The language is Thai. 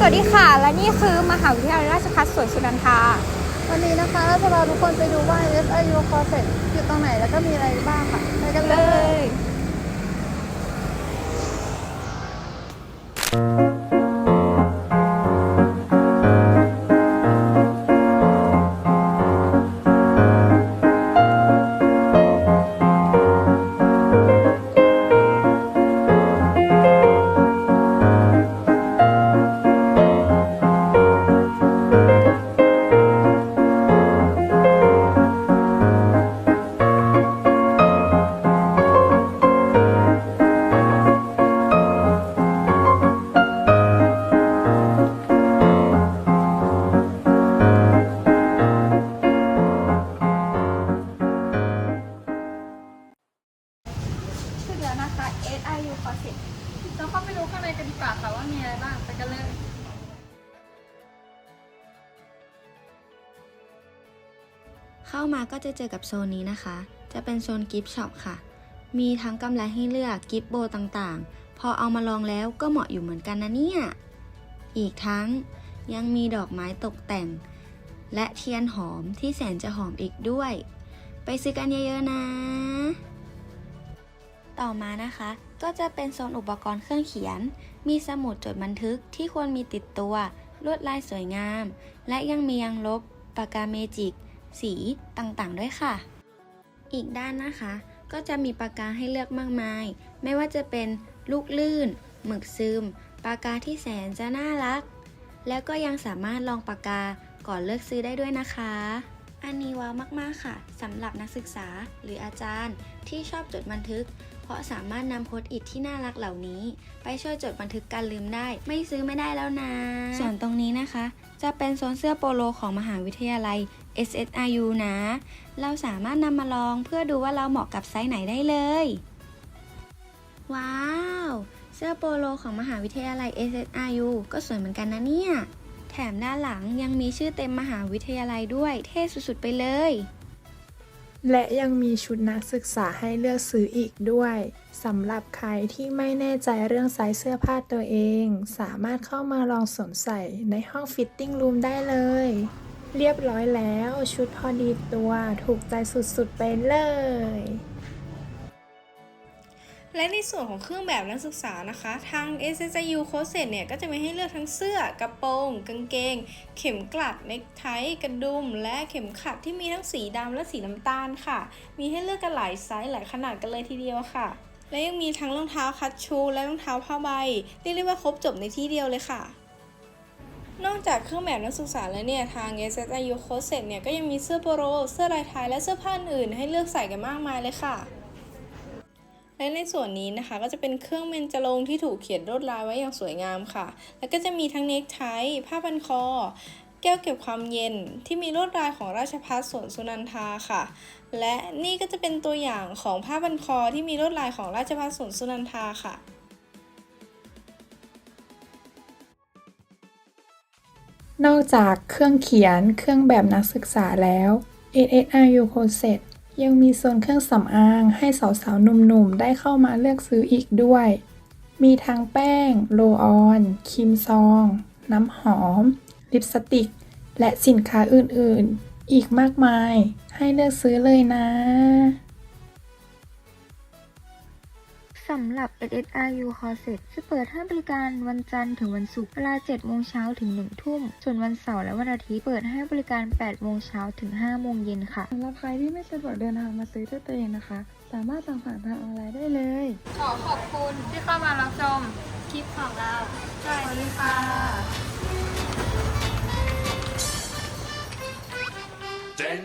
สวัสดีค่ะ และนี่คือมหาวิทยาลัยราชภัฏสวนสุนันทา วันนี้นะคะเราจะพาทุกคนไปดูว่า SIU Corset อยู่ตรงไหนแล้วก็มีอะไรบ้างค่ะ ไปกันเลย เราเข้าไปดูข้างในกันดีกว่าค่ะว่ามีอะไรบ้างไปกันเลย เข้ามาก็จะเจอกับโซนนี้นะคะ จะเป็นโซนกิฟต์ช็อปค่ะ มีทั้งกำไรให้เลือกกิฟต์โบต่างๆ พอเอามาลองแล้วก็เหมาะอยู่เหมือนกันนะเนี่ย อีกทั้งยังมีดอกไม้ตกแต่ง และเทียนหอมที่แสนจะหอมอีกด้วย ไปซื้อกันเยอะๆนะ ต่อมานะคะ ก็จะเป็นโซนอุปกรณ์เครื่องเขียน มีสมุดจดบันทึกที่ควรมีติดตัว ลวดลายสวยงาม และยังมียังลบ ปากกาเมจิก สีต่างๆ ด้วยค่ะ อีกด้านนะคะ ก็จะมีปากกาให้เลือกมากมาย ไม่ว่าจะเป็นลูกลื่น หมึกซึม ปากกาที่แสนจะน่ารัก แล้วก็ยังสามารถลองปากกาก่อนเลือกซื้อได้ด้วยนะคะ อันนี้ว้าวมากๆค่ะสำหรับนักศึกษาหรืออาจารย์ที่ชอบจดบันทึก ราะสามารถนำโพสต์อิทที่น่ารักเหล่านี้ ไปช่วยจดบันทึกการลืมได้ ไม่ซื้อไม่ได้แล้วนะ ส่วนตรงนี้นะคะ จะเป็นโซนเสื้อโปโลของมหาวิทยาลัย SSIU นะ เราสามารถนำมาลองเพื่อดูว่าเราเหมาะกับไซส์ไหนได้เลย ว้าว เสื้อโปโลของมหาวิทยาลัย SSIU ก็สวยเหมือนกันนะเนี่ย แถมด้านหลังยังมีชื่อเต็มมหาวิทยาลัยด้วย เท่สุดๆไปเลย และยังมีชุดนักศึกษาให้เลือกซื้ออีกด้วยสำหรับใครที่ไม่แน่ใจเรื่องไซส์เสื้อผ้าตัวเอง สามารถเข้ามาลองสวมใส่ในห้องฟิตติ้งรูมได้เลย เรียบร้อยแล้วชุดพอดีตัวถูกใจสุดๆไปเลย และในส่วนของเครื่องแบบนักศึกษานะคะ ทาง SSIU c o s e t เนี่ยก็จะมีให้เลือกทั้งเสื้อกระโปรงกางเกง เข็มกลัดเนคไทกระดุม และเข็มขัดที่มีทั้งสีดำและสีน้ำตาลค่ะ มีให้เลือกกันหลายไซส์หลายขนาดกันเลยทีเดียวค่ะ และยังมีทั้งรองเท้าคัชชูและรองเท้าผ้าใบเรียกได้ว่าครบจบในที่เดียวเลยค่ะนอกจากเครื่องแบบนักศึกษาแล้วเนี่ย ทาง SSIU c o s e t เนี่ย ก็ยังมีเสื้อโปโลเสื้อลายไทยและเสื้อผ้าอื่นให้เลือกใส่กันมากมายเลยค่ะ และในส่วนนี้นะคะก็จะเป็นเครื่องเมนจรงที่ถูกเขียนลวดลายไว้อย่างสวยงามค่ะ แล้วก็จะมีทั้งเนคไทผ้าพันคอ แก้วเก็บความเย็นที่มีลวดลายของราชพัฒสวนสุนันทาค่ะ และนี่ก็จะเป็นตัวอย่างของผ้าพันคอที่มีลวดลายของราชพัฒสวนสุนันทาค่ะนอกจากเครื่องเขียนเครื่องแบบนักศึกษาแล้ว SSIU c o s e t ยังมีโซนเครื่องสำอางให้สาวๆ หนุ่มๆ ได้เข้ามาเลือกซื้ออีกด้วย มีทั้งแป้ง โลออน ครีมซอง น้ำหอม ลิปสติก และสินค้าอื่นๆ อีกมากมาย ให้เลือกซื้อเลยนะ สำหรับ SSRU Closet จะเปิดให้บริการวันจันทร์ถึงวันศุกร์เวลา 7 โมงเช้าถึง 1 ทุ่ม ส่วนวันเสาร์และวันอาทิตย์เปิดให้บริการ 8 โมงเช้าถึง 5 โมงเย็นค่ะสำหรับใครที่ไม่สะดวกเดินทางมาซื้อด้วยตัวเองนะคะ สามารถสั่งผ่านทางออนไลน์ได้เลย ขอขอบคุณที่เข้ามารับชมคลิปของเราสวัสดีค่ะ Ten